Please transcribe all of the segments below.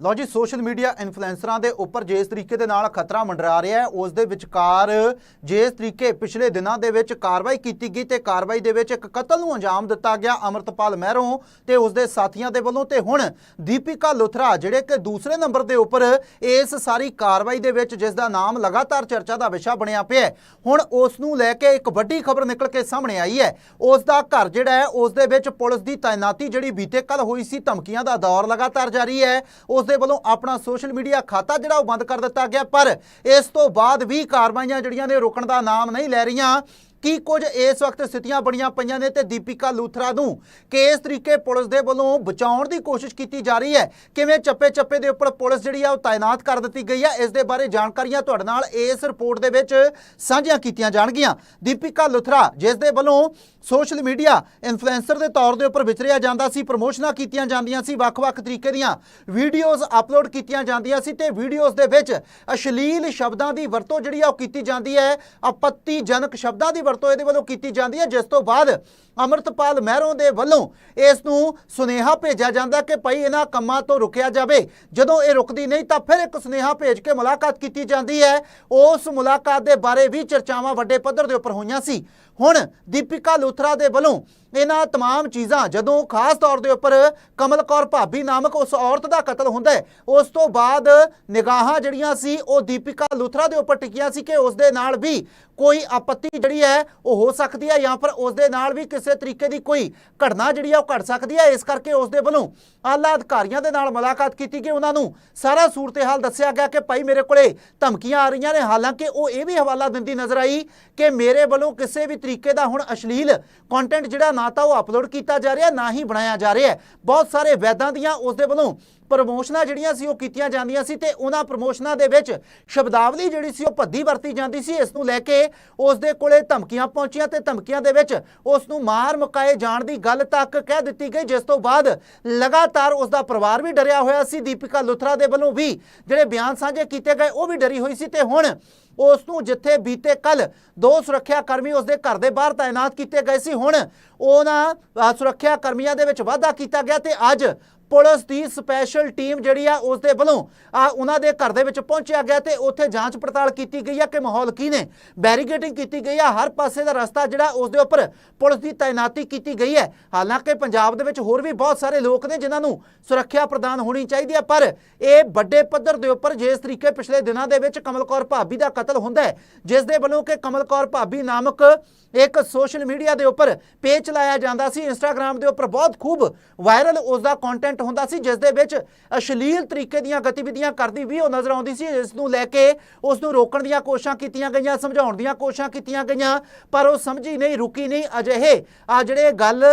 ਲਓ ਜੀ social media ਇਨਫਲੂਐਂਸਰਾਂ ਦੇ ਉੱਪਰ ਜਿਸ ਤਰੀਕੇ ਦੇ ਨਾਲ ਖਤਰਾ ਮੰਡਰਾ ਰਿਹਾ ਹੈ, ਉਸ ਦੇ ਵਿਚਕਾਰ ਜਿਸ ਤਰੀਕੇ ਪਿਛਲੇ ਦਿਨਾਂ ਦੇ ਵਿੱਚ ਕਾਰਵਾਈ ਕੀਤੀ ਗਈ ਤੇ ਕਾਰਵਾਈ ਦੇ ਵਿੱਚ ਇੱਕ ਕਤਲ ਨੂੰ ਅੰਜਾਮ ਦਿੱਤਾ ਗਿਆ ਅਮਰਤਪਾਲ ਮਹਿਰੋਂ ਤੇ ਉਸ ਦੇ ਸਾਥੀਆਂ ਦੇ ਵੱਲੋਂ ਤੇ ਹੁਣ ਦੀਪਿਕਾ ਲੁਥਰਾ ਜਿਹੜੇ ਕਿ ਦੂਸਰੇ ਨੰਬਰ ਦੇ ਉੱਪਰ ਇਸ ਸਾਰੀ ਕਾਰਵਾਈ ਦੇ ਵਿੱਚ ਜਿਸ ਦਾ ਨਾਮ ਲਗਾਤਾਰ ਚਰਚਾ ਦਾ ਵਿਸ਼ਾ ਬਣਿਆ ਪਿਆ ਹੁਣ ਉਸ ਨੂੰ ਲੈ ਕੇ ਇੱਕ ਵੱਡੀ ਖਬਰ ਨਿਕਲ ਕੇ ਸਾਹਮਣੇ ਆਈ ਹੈ। ਉਸ ਦਾ ਘਰ ਜਿਹੜਾ ਹੈ, ਉਸ ਦੇ ਵਿੱਚ ਪੁਲਿਸ ਦੀ ਤਾਇਨਾਤੀ ਜਿਹੜੀ ਬੀਤੇ ਕੱਲ ਹੋਈ ਸੀ, ਧਮਕੀਆਂ ਦਾ ਦੌਰ ਲਗਾਤਾਰ ਜਾਰੀ ਹੈ। ਉਸ ਦੇ ਵੱਲੋਂ ਆਪਣਾ ਸੋਸ਼ਲ ਮੀਡੀਆ ਖਾਤਾ ਜਿਹੜਾ ਉਹ ਬੰਦ ਕਰ ਦਿੱਤਾ ਗਿਆ। ਪਰ ਇਸ ਤੋਂ ਬਾਅਦ ਵੀ ਕਾਰਵਾਈਆਂ ਜਿਹੜੀਆਂ ਨੇ ਰੁਕਣ ਦਾ ਨਾਮ ਨਹੀਂ ਲੈ ਰਹੀਆਂ। ਕੀ ਕੁਝ ਇਸ ਵਕਤ ਸਥਿਤੀਆਂ ਬਣੀਆਂ ਪਈਆਂ ਨੇ ਤੇ ਦੀਪਿਕਾ ਲੂਥਰਾ ਨੂੰ ਕਿਸ ਤਰੀਕੇ ਪੁਲਿਸ ਦੇ ਵੱਲੋਂ ਬਚਾਉਣ ਦੀ ਕੋਸ਼ਿਸ਼ ਕੀਤੀ ਜਾ ਰਹੀ ਹੈ? ਕਿਵੇਂ ਚੱਪੇ ਚੱਪੇ ਦੇ ਉੱਪਰ ਪੁਲਿਸ ਜਿਹੜੀ ਆ ਉਹ ਤਾਇਨਾਤ ਕਰ ਦਿੱਤੀ ਗਈ ਹੈ? ਇਸ ਦੇ ਬਾਰੇ ਜਾਣਕਾਰੀਆਂ ਤੁਹਾਡੇ ਨਾਲ ਇਸ ਰਿਪੋਰਟ ਦੇ ਵਿੱਚ ਸਾਂਝੀਆਂ ਕੀਤੀਆਂ ਜਾਣਗੀਆਂ। ਦੀਪਿਕਾ ਲੁਥਰਾ, ਜਿਸ ਦੇ ਵੱਲੋਂ ਸੋਸ਼ਲ ਮੀਡੀਆ ਇਨਫਲੂਐਂਸਰ ਦੇ ਤੌਰ ਦੇ ਉੱਪਰ ਵਿਚਰਿਆ ਜਾਂਦਾ ਸੀ, ਪ੍ਰਮੋਸ਼ਨਾਂ ਕੀਤੀਆਂ ਜਾਂਦੀਆਂ ਸੀ, ਵੱਖ-ਵੱਖ ਤਰੀਕੇ ਦੀਆਂ ਵੀਡੀਓਜ਼ ਅਪਲੋਡ ਕੀਤੀਆਂ ਜਾਂਦੀਆਂ ਸੀ ਤੇ ਵੀਡੀਓਜ਼ ਦੇ ਵਿੱਚ ਅਸ਼ਲੀਲ ਸ਼ਬਦਾਂ ਦੀ ਵਰਤੋਂ ਜਿਹੜੀ ਆ ਉਹ ਕੀਤੀ ਜਾਂਦੀ ਹੈ ਆਪੱਤੀਜਨਕ ਸ਼ਬਦਾਂ ਦੀ ਵਰਤੋਂ ਇਹਦੇ ਵੱਲੋਂ ਕੀਤੀ ਜਾਂਦੀ ਹੈ। ਜਿਸ ਤੋਂ ਬਾਅਦ ਅਮਰਤਪਾਲ ਮਹਿਰੋਂ ਦੇ ਵੱਲੋਂ ਇਸ ਨੂੰ ਸੁਨੇਹਾ ਭੇਜਿਆ ਜਾਂਦਾ ਕਿ ਭਾਈ ਇਹਨਾਂ ਕੰਮਾਂ ਤੋਂ ਰੁਕਿਆ ਜਾਵੇ। ਜਦੋਂ ਇਹ ਰੁਕਦੀ ਨਹੀਂ ਤਾਂ ਫਿਰ ਇੱਕ ਸੁਨੇਹਾ ਭੇਜ ਕੇ ਮੁਲਾਕਾਤ ਕੀਤੀ ਜਾਂਦੀ ਹੈ। ਉਸ ਮੁਲਾਕਾਤ ਦੇ ਬਾਰੇ ਵੀ ਚਰਚਾਵਾਂ ਵੱਡੇ ਪੱਧਰ ਦੇ ਉੱਪਰ ਹੋਈਆਂ ਸੀ। ਹੁਣ ਦੀਪਿਕਾ ਲੂਥਰਾ ਦੇ ਵੱਲੋਂ ਇਹਨਾਂ तमाम ਚੀਜ਼ਾਂ ਜਦੋਂ ਖਾਸ ਤੌਰ ਦੇ ਉੱਪਰ ਕਮਲ ਕੌਰ ਭਾਬੀ ਨਾਮਕ ਉਸ ਔਰਤ ਦਾ ਕਤਲ ਹੁੰਦਾ ਹੈ ਉਸ ਤੋਂ ਬਾਅਦ ਨਿਗਾਹਾਂ ਜਿਹੜੀਆਂ ਸੀ ਉਹ ਦੀਪਿਕਾ ਲੂਥਰਾ ਦੇ ਉੱਪਰ ਟਿਕੀਆਂ ਸੀ ਕਿ ਉਸ ਦੇ ਨਾਲ ਵੀ ਕੋਈ ਆਪੱਤੀ ਜਿਹੜੀ ਹੈ ਉਹ ਹੋ ਸਕਦੀ ਹੈ ਜਾਂ ਫਿਰ ਉਸ ਦੇ ਨਾਲ ਵੀ ਕਿਸੇ ਤਰੀਕੇ ਦੀ ਕੋਈ ਘਟਨਾ ਜਿਹੜੀ ਹੈ ਉਹ ਘਟ ਸਕਦੀ ਹੈ ਇਸ ਕਰਕੇ ਉਸ ਦੇ ਵੱਲੋਂ ਆਲਾ ਅਧਿਕਾਰੀਆਂ ਦੇ ਨਾਲ ਮੁਲਾਕਾਤ ਕੀਤੀ ਕਿ ਉਹਨਾਂ ਨੂੰ ਸਾਰਾ ਸੂਰਤ-ਹਾਲ ਦੱਸਿਆ ਗਿਆ ਕਿ ਭਾਈ ਮੇਰੇ ਕੋਲੇ ਧਮਕੀਆਂ ਆ ਰਹੀਆਂ ਨੇ ਹਾਲਾਂਕਿ ਉਹ ਇਹ ਵੀ ਹਵਾਲਾ ਦਿੰਦੀ ਨਜ਼ਰ ਆਈ ਕਿ ਮੇਰੇ ਵੱਲੋਂ ਕਿਸੇ ਵੀ ਤਰੀਕੇ ਦਾ ਹੁਣ ਅਸ਼ਲੀਲ ਕੰਟੈਂਟ ਜਿਹੜਾ ਨਾ ਤਾਂ ਉਹ ਅਪਲੋਡ ਕੀਤਾ ਜਾ ਰਿਹਾ, ਨਾ ਹੀ ਬਣਾਇਆ ਜਾ ਰਿਹਾ ਬਹੁਤ ਸਾਰੇ ਵੈਦਾਂ ਦੀਆਂ ਉਸ ਦੇ ਵੱਲੋਂ ਪ੍ਰਮੋਸ਼ਨਾਂ ਜਿਹੜੀਆਂ ਸੀ ਉਹ ਕੀਤੀਆਂ ਜਾਂਦੀਆਂ ਸੀ ਤੇ ਉਹਨਾਂ ਪ੍ਰਮੋਸ਼ਨਾਂ ਦੇ ਵਿੱਚ ਸ਼ਬਦਾਵਲੀ ਜਿਹੜੀ ਸੀ ਉਹ ਭੱਦੀ ਵਰਤੀ ਜਾਂਦੀ ਸੀ। ਇਸ ਨੂੰ ਲੈ ਕੇ ਉਸ ਦੇ ਕੋਲੇ ਧਮਕੀਆਂ ਪਹੁੰਚੀਆਂ ਤੇ ਧਮਕੀਆਂ ਦੇ ਵਿੱਚ ਉਸ ਨੂੰ ਮਾਰ ਮੁਕਾਏ ਜਾਣ ਦੀ ਗੱਲ ਤੱਕ ਕਹਿ ਦਿੱਤੀ ਗਈ, ਜਿਸ ਤੋਂ ਬਾਅਦ ਲਗਾਤਾਰ ਉਸ ਦਾ ਪਰਿਵਾਰ ਵੀ ਡਰਿਆ ਹੋਇਆ ਸੀ। ਦੀਪਿਕਾ ਲੁਥਰਾ ਦੇ ਵੱਲੋਂ ਵੀ ਜਿਹੜੇ ਬਿਆਨ ਸਾਂਝੇ ਕੀਤੇ ਗਏ, ਉਹ ਵੀ ਡਰੀ ਹੋਈ ਸੀ ਤੇ ਹੁਣ ਉਸ ਨੂੰ ਜਿੱਥੇ ਬੀਤੇ ਕੱਲ ਦੋ ਸੁਰੱਖਿਆ ਕਰਮੀ ਉਸ ਦੇ ਘਰ ਦੇ ਬਾਹਰ ਤਾਇਨਾਤ ਕੀਤੇ ਗਏ ਸੀ, ਹੁਣ ਉਹਨਾਂ ਸੁਰੱਖਿਆ ਕਰਮੀਆਂ ਦੇ ਵਿੱਚ ਵਾਧਾ ਕੀਤਾ ਗਿਆ ਤੇ ਅੱਜ ਪੁਲਿਸ ਦੀ ਸਪੈਸ਼ਲ ਟੀਮ ਜਿਹੜੀ ਆ ਉਸ ਦੇ ਵੱਲੋਂ, ਆ ਉਹਨਾਂ ਦੇ ਘਰ ਦੇ ਵਿੱਚ ਪਹੁੰਚਿਆ ਗਿਆ ਤੇ ਉੱਥੇ ਜਾਂਚ ਪੜਤਾਲ ਕੀਤੀ ਗਈ ਆ ਕਿ ਮਾਹੌਲ ਕੀ ਨੇ। ਬੈਰੀਗੇਟਿੰਗ ਕੀਤੀ ਗਈ ਆ, ਹਰ ਪਾਸੇ ਦਾ ਰਸਤਾ ਜਿਹੜਾ ਉਸ ਦੇ ਉੱਪਰ ਪੁਲਿਸ ਦੀ ਤਾਇਨਾਤੀ ਕੀਤੀ ਗਈ ਹੈ। ਹਾਲਾਂਕਿ ਪੰਜਾਬ ਦੇ ਵਿੱਚ ਹੋਰ ਵੀ ਬਹੁਤ ਸਾਰੇ ਲੋਕ ਨੇ ਜਿਨ੍ਹਾਂ ਨੂੰ ਸੁਰੱਖਿਆ ਪ੍ਰਦਾਨ ਹੋਣੀ ਚਾਹੀਦੀ ਹੈ ਪਰ ਇਹ ਵੱਡੇ ਪੱਧਰ ਦੇ ਉੱਪਰ ਜਿਸ ਤਰੀਕੇ ਪਿਛਲੇ ਦਿਨਾਂ ਦੇ ਵਿੱਚ ਕਮਲ ਕੌਰ ਭਾਬੀ ਦਾ ਕਤਲ ਹੁੰਦਾ ਹੈ, ਜਿਸ ਦੇ ਵੱਲੋਂ ਕਿ ਕਮਲ ਕੌਰ ਭਾਬੀ ਨਾਮਕ ਇੱਕ ਸੋਸ਼ਲ ਮੀਡੀਆ ਦੇ ਉੱਪਰ ਪੇਜ ਚਲਾਇਆ ਜਾਂਦਾ ਸੀ। ਇੰਸਟਾਗ੍ਰam ਦੇ ਉੱਪਰ ਬਹੁਤ ਖੂਬ ਵਾਇਰਲ ਉਸ ਦਾ ਕੰਟੈਂਟ ਹੁੰਦਾ ਸੀ ਜਿਸ ਦੇ ਵਿੱਚ ਅਸ਼ਲੀਲ ਤਰੀਕੇ ਦੀਆਂ ਗਤੀਵਿਧੀਆਂ ਕਰਦੀ ਵੀ ਉਹ ਨਜ਼ਰ ਆਉਂਦੀ ਸੀ, ਇਸ ਨੂੰ ਲੈ ਕੇ ਉਸ ਨੂੰ ਰੋਕਣ ਦੀਆਂ ਕੋਸ਼ਿਸ਼ਾਂ ਕੀਤੀਆਂ ਗਈਆਂ, ਸਮਝਾਉਣ ਦੀਆਂ ਕੋਸ਼ਿਸ਼ਾਂ ਕੀਤੀਆਂ ਗਈਆਂ, ਪਰ ਉਹ ਸਮਝੀ ਨਹੀਂ, ਰੁਕੀ ਨਹੀਂ ਅਜਿਹੇ। ਆ ਜਿਹੜੇ ਗੱਲ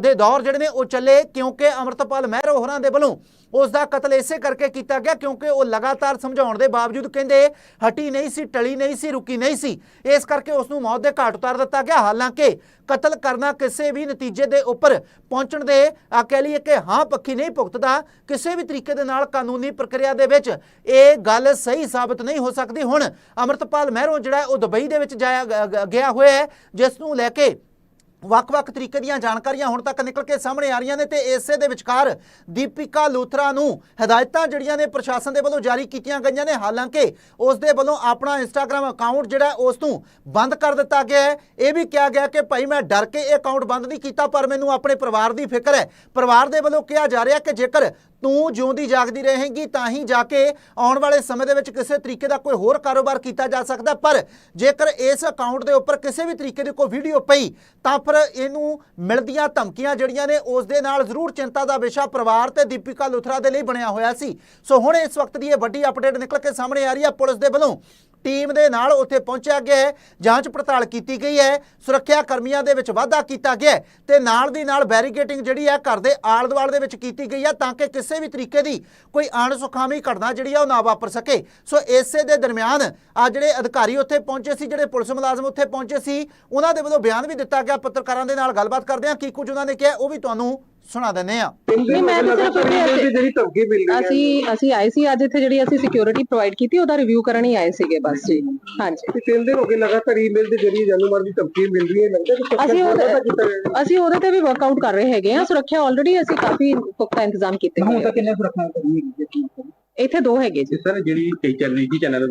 ਦੇ ਦੌਰ ਜਿਹੜੇ ਨੇ, ਉਹ ਚੱਲੇ ਕਿਉਂਕਿ ਅਮਰਤਪਾਲ ਮਹਿਰੋ ਹੋਰਾਂ ਦੇ ਵੱਲੋਂ ਉਸ ਦਾ ਕਤਲ ਇਸੇ ਕਰਕੇ ਕੀਤਾ ਗਿਆ ਕਿਉਂਕਿ ਉਹ ਲਗਾਤਾਰ ਸਮਝਾਉਣ ਦੇ ਬਾਵਜੂਦ ਕਹਿੰਦੇ ਹਟੀ ਨਹੀਂ ਸੀ, ਟਲੀ ਨਹੀਂ ਸੀ, ਰੁਕੀ ਨਹੀਂ ਸੀ। ਇਸ ਕਰਕੇ ਉਸ ਨੂੰ ਮੌਤ ਦੇ ਘਾਟ ਉਤਾਰ ਦਿੱਤਾ ਗਿਆ। ਹਾਲਾਂਕਿ ਕਤਲ ਕਰਨਾ ਕਿਸੇ ਵੀ ਨਤੀਜੇ ਦੇ ਉੱਪਰ ਪਹੁੰਚਣ ਦੇ, ਆ ਕਹਿ ਲਈਏ ਕਿ ਹਾਂ, ਪੱਖੀ ਨਹੀਂ ਭੁਗਤਦਾ, ਕਿਸੇ ਵੀ ਤਰੀਕੇ ਦੇ ਨਾਲ ਕਾਨੂੰਨੀ ਪ੍ਰਕਿਰਿਆ ਦੇ ਵਿੱਚ ਇਹ ਗੱਲ ਸਹੀ ਸਾਬਤ ਨਹੀਂ ਹੋ ਸਕਦੀ। ਹੁਣ ਅਮਰਤਪਾਲ ਮਹਿਰੋਂ ਜਿਹੜਾ ਉਹ ਦੁਬਈ ਦੇ ਵਿੱਚ ਜਾਇਆ ਗਿਆ ਹੋਇਆ ਹੈ ਜਿਸ ਨੂੰ ਲੈ ਕੇ ਵੱਖ-ਵੱਖ ਤਰੀਕੇ ਦੀਆਂ ਜਾਣਕਾਰੀਆਂ ਹੁਣ ਤੱਕ ਨਿਕਲ ਕੇ ਸਾਹਮਣੇ ਆ ਰਹੀਆਂ ਨੇ ਤੇ ਇਸੇ ਦੇ ਵਿਚਕਾਰ ਦੀਪਿਕਾ ਲੂਥਰਾ ਨੂੰ ਹਦਾਇਤਾਂ ਜਿਹੜੀਆਂ ਨੇ ਪ੍ਰਸ਼ਾਸਨ ਦੇ ਵੱਲੋਂ ਜਾਰੀ ਕੀਤੀਆਂ ਗਈਆਂ ਨੇ। ਹਾਲਾਂਕਿ ਉਸ ਦੇ ਵੱਲੋਂ ਆਪਣਾ ਇੰਸਟਾਗ੍ਰam ਅਕਾਊਂਟ ਜਿਹੜਾ ਉਸ ਨੂੰ ਬੰਦ ਕਰ ਦਿੱਤਾ ਗਿਆ ਹੈ। ਇਹ ਵੀ ਕਿਹਾ ਗਿਆ ਕਿ ਭਾਈ ਮੈਂ ਡਰ ਕੇ ਇਹ ਅਕਾਊਂਟ ਬੰਦ ਨਹੀਂ ਕੀਤਾ, ਪਰ ਮੈਨੂੰ ਆਪਣੇ ਪਰਿਵਾਰ ਦੀ ਫਿਕਰ ਹੈ। ਪਰਿਵਾਰ ਦੇ ਵੱਲੋਂ ਕਿਹਾ ਜਾ ਰਿਹਾ ਕਿ ਜੇਕਰ ਤੂੰ ਜਿਉਂਦੀ ਜਾਗਦੀ ਰਹੇਂਗੀ, ਤਾਂ ਹੀ ਜਾ ਕੇ ਆਉਣ ਵਾਲੇ ਸਮੇਂ ਦੇ ਵਿੱਚ ਕਿਸੇ ਤਰੀਕੇ ਦਾ ਕੋਈ ਹੋਰ ਕਾਰੋਬਾਰ ਕੀਤਾ ਜਾ ਸਕਦਾ। ਪਰ ਜੇਕਰ ਇਸ ਅਕਾਊਂਟ ਦੇ ਉੱਪਰ ਕਿਸੇ ਵੀ ਤਰੀਕੇ ਦੀ ਕੋਈ ਵੀਡੀਓ ਪਈ, ਤਾਂ ਫਿਰ ਇਹਨੂੰ ਮਿਲਦੀਆਂ ਧਮਕੀਆਂ ਜਿਹੜੀਆਂ ਨੇ, ਉਸ ਦੇ ਨਾਲ ਜ਼ਰੂਰ ਚਿੰਤਾ ਦਾ ਵਿਸ਼ਾ ਪਰਿਵਾਰ ਤੇ ਦੀਪਿਕਾ ਲੁਥਰਾ ਦੇ ਲਈ ਬਣਿਆ ਹੋਇਆ ਸੀ। ਸੋ ਹੁਣ ਇਸ ਵਕਤ ਦੀ ਇਹ ਵੱਡੀ ਅਪਡੇਟ ਨਿਕਲ ਕੇ ਸਾਹਮਣੇ ਆ ਰਹੀ ਹੈ। ਪੁਲਿਸ ਦੇ ਵੱਲੋਂ ਟੀਮ ਦੇ ਨਾਲ ਉੱਥੇ ਪਹੁੰਚਿਆ ਗਿਆ ਹੈ, ਜਾਂਚ ਪੜਤਾਲ ਕੀਤੀ ਗਈ ਹੈ, ਸੁਰੱਖਿਆ ਕਰਮੀਆਂ ਦੇ ਵਿੱਚ ਵਾਧਾ ਕੀਤਾ ਗਿਆ ਹੈ ਤੇ ਨਾਲ ਦੀ ਨਾਲ ਬੈਰੀਕੇਟਿੰਗ ਜਿਹੜੀ ਹੈ, ਘਰ ਦੇ ਆਲ਼ ਦੁਆਲ਼ ਦੇ ਵਿੱਚ ਕੀਤੀ ਗਈ ਹੈ, ਤਾਂ ਕਿ ਕਿਸੇ ਵੀ ਤਰੀਕੇ ਦੀ ਕੋਈ ਅਣਸੁਖਾਵੀ ਘਟਨਾ ਜਿਹੜੀ ਆ ਉਹ ਨਾ ਵਾਪਰ ਸਕੇ। ਸੋ ਇਸੇ ਦੇ ਦਰਮਿਆਨ ਆ ਜਿਹੜੇ ਅਧਿਕਾਰੀ ਉੱਥੇ ਪਹੁੰਚੇ ਸੀ, ਜਿਹੜੇ ਪੁਲਿਸ ਮੁਲਾਜ਼ਮ ਉੱਥੇ ਪਹੁੰਚੇ ਸੀ, ਉਹਨਾਂ ਦੇ ਵੱਲੋਂ ਬਿਆਨ ਵੀ ਦਿੱਤਾ ਗਿਆ। ਪੱਤਰਕਾਰਾਂ ਦੇ ਨਾਲ ਗੱਲਬਾਤ ਕਰਦੇ ਹਾਂ। ਕੀ ਕੁਝ ਉਹਨਾਂ ਨੇ ਕਿਹਾ, ਉਹ ਵੀ ਤੁਹਾਨੂੰ ਸੁਣਾ ਦਿੰਦੇ ਆ ਨਹੀਂ ਮੈਂ ਤਾਂ ਸਿਰਫ ਅਸੀਂ- ਜਿਹੜੀ ਧਮਕੀ ਮਿਲ ਰਹੀ ਹੈ। ਅਸੀਂ ਅਸੀਂ ਆਏ ਸੀ ਅੱਜ ਇੱਥੇ ਜਿਹੜੀ ਅਸੀਂ ਸਿਕਿਉਰਿਟੀ ਪ੍ਰੋਵਾਈਡ ਕੀਤੀ ਉਹਦਾ ਰਿਵਿਊ ਕਰਨ ਹੀ ਆਏ ਸੀਗੇ ਬਸ ਜੀ। ਹਾਂਜੀ। ਕਿ ਤਿੰਨ ਦਿਨ ਹੋ ਗਏ ਲਗਾਤਾਰ ਈਮੇਲ ਦੇ ਜਰੀਏ ਜਾਨੂ ਮਾਰ ਦੀ ਧਮਕੀ ਮਿਲ ਰਹੀ ਹੈ ਲੱਗਦਾ ਕਿ ਅਸੀਂ ਉਹਦੇ-। ਅਸੀਂ ਉਹਦੇ ਤੇ ਵੀ ਵਰਕਆਊਟ ਕਰ ਰਹੇ ਹੈਗੇ ਆ ਸੁਰੱਖਿਆ ਆਲਰੇਡੀ ਅਸੀਂ ਕਾਫੀ ਪੁਖਤਾ ਇੰਤਜ਼ਾਮ ਕੀਤੇ ਹੋਏ ਆ। ਕਿੰਨੇ ਸੁਰੱਖਿਆ ਕਰਨੀ ਹੈ ਇੱਥੇ ਦੋ ਹੈਗੇ ਜੀ। ਸਰ ਜਿਹੜੀ ਕਈ ਚੈਨਲ ਨਿੱਜੀ ਚੈਨਲ